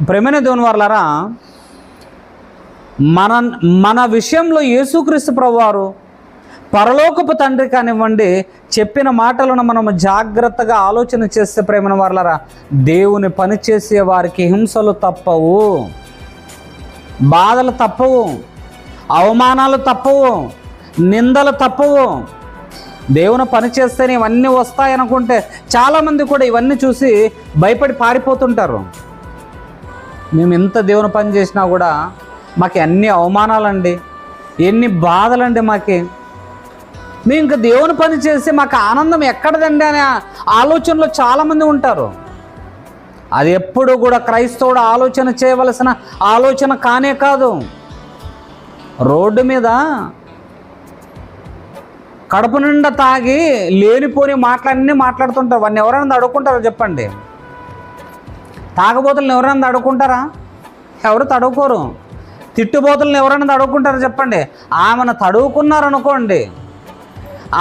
ప్రేమైన దేవుని వాళ్ళారా మన మన విషయంలో యేసుక్రీస్తు ప్రభువారు పరలోకపు తండ్రి కానివ్వండి చెప్పిన మాటలను మనం జాగ్రత్తగా ఆలోచన చేస్తే ప్రేమన వాళ్ళరా దేవుని పనిచేసే వారికి హింసలు తప్పవు బాధలు తప్పవు అవమానాలు తప్పవు నిందలు తప్పవు. దేవుని పని చేస్తేనే ఇవన్నీ వస్తాయనుకుంటే చాలామంది కూడా ఇవన్నీ చూసి భయపడి పారిపోతుంటారు. మేము ఎంత దేవుని పని చేసినా కూడా మాకు ఎన్ని అవమానాలండి ఎన్ని బాధలండి మాకి. మేము ఇంకా దేవుని పని చేసి మాకు ఆనందం ఎక్కడదండి అనే ఆలోచనలో చాలామంది ఉంటారు. అది ఎప్పుడు కూడా క్రైస్తవుడు ఆలోచన చేయవలసిన ఆలోచన కానే కాదు. రోడ్డు మీద కడుపు నిండా తాగి లేనిపోని మాటలన్నీ మాట్లాడుతుంటారు. వాడిని ఎవరైనా అడుక్కుంటారో చెప్పండి? తాగబోతులను ఎవరైనా తడుక్కుంటారా ఎవరు తడుక్కోరు తిట్టుబోతులను ఎవరైనా తడుక్కుంటారా చెప్పండి? ఆమెను తడువుకున్నారనుకోండి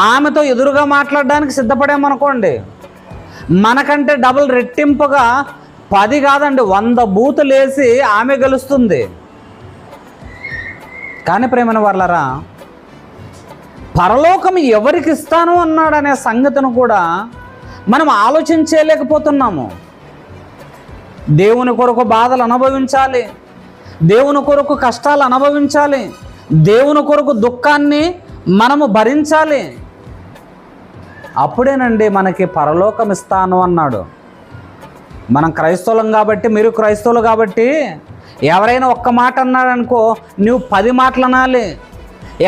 ఆమెతో ఎదురుగా మాట్లాడడానికి సిద్ధపడేమనుకోండి. మనకంటే డబుల్ రెట్టింపుగా పది కాదండి వంద బూతులు వేసి ఆమె గెలుస్తుంది. కానీ ప్రేమన వాళ్ళరా పరలోకం ఎవరికి ఇస్తాను అన్నాడనే సంగతిని కూడా మనం ఆలోచించలేకపోతున్నాము. దేవుని కొరకు బాధలు అనుభవించాలి. దేవుని కొరకు కష్టాలు అనుభవించాలి. దేవుని కొరకు దుఃఖాన్ని మనము భరించాలి. అప్పుడేనండి మనకి పరలోకం ఇస్తాను అన్నాడు. మనం క్రైస్తవులం కాబట్టి మీరు క్రైస్తవులు కాబట్టి ఎవరైనా ఒక్క మాట అన్నాడనుకో నువ్వు పది మాటలు అనాలి.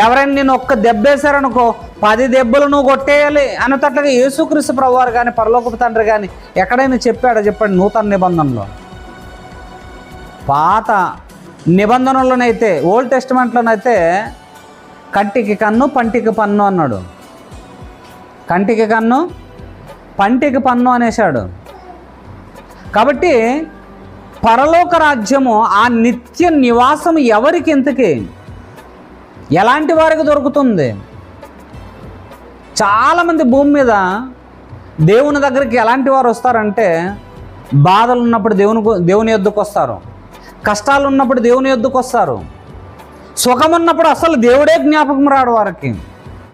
ఎవరైనా నేను ఒక్క దెబ్బేశారనుకో పది దెబ్బలు నువ్వు కొట్టేయాలి అనేటట్లుగా యేసుక్రీస్తు ప్రభువారు కానీ పరలోకపు తండ్రి కానీ ఎక్కడైనా చెప్పాడో చెప్పండి నూతన నిబంధనలో? పాత నిబంధనలోనైతే ఓల్డ్ టెస్ట్మెంట్లోనైతే కంటికి కన్ను పంటికి పన్ను అన్నాడు. కంటికి కన్ను పంటికి పన్ను అనేశాడు. కాబట్టి పరలోక రాజ్యము ఆ నిత్య నివాసం ఎవరికి ఇంతకి? ఎలాంటి వారికి దొరుకుతుంది? చాలామంది భూమి మీద దేవుని దగ్గరికి ఎలాంటి వారు వస్తారంటే బాధలు ఉన్నప్పుడు దేవుని దేవుని ఎద్దుకు వస్తారు. కష్టాలు ఉన్నప్పుడు దేవుని ఎద్దుకు వస్తారు. సుఖం ఉన్నప్పుడు అసలు దేవుడే జ్ఞాపకం రాడు వారికి.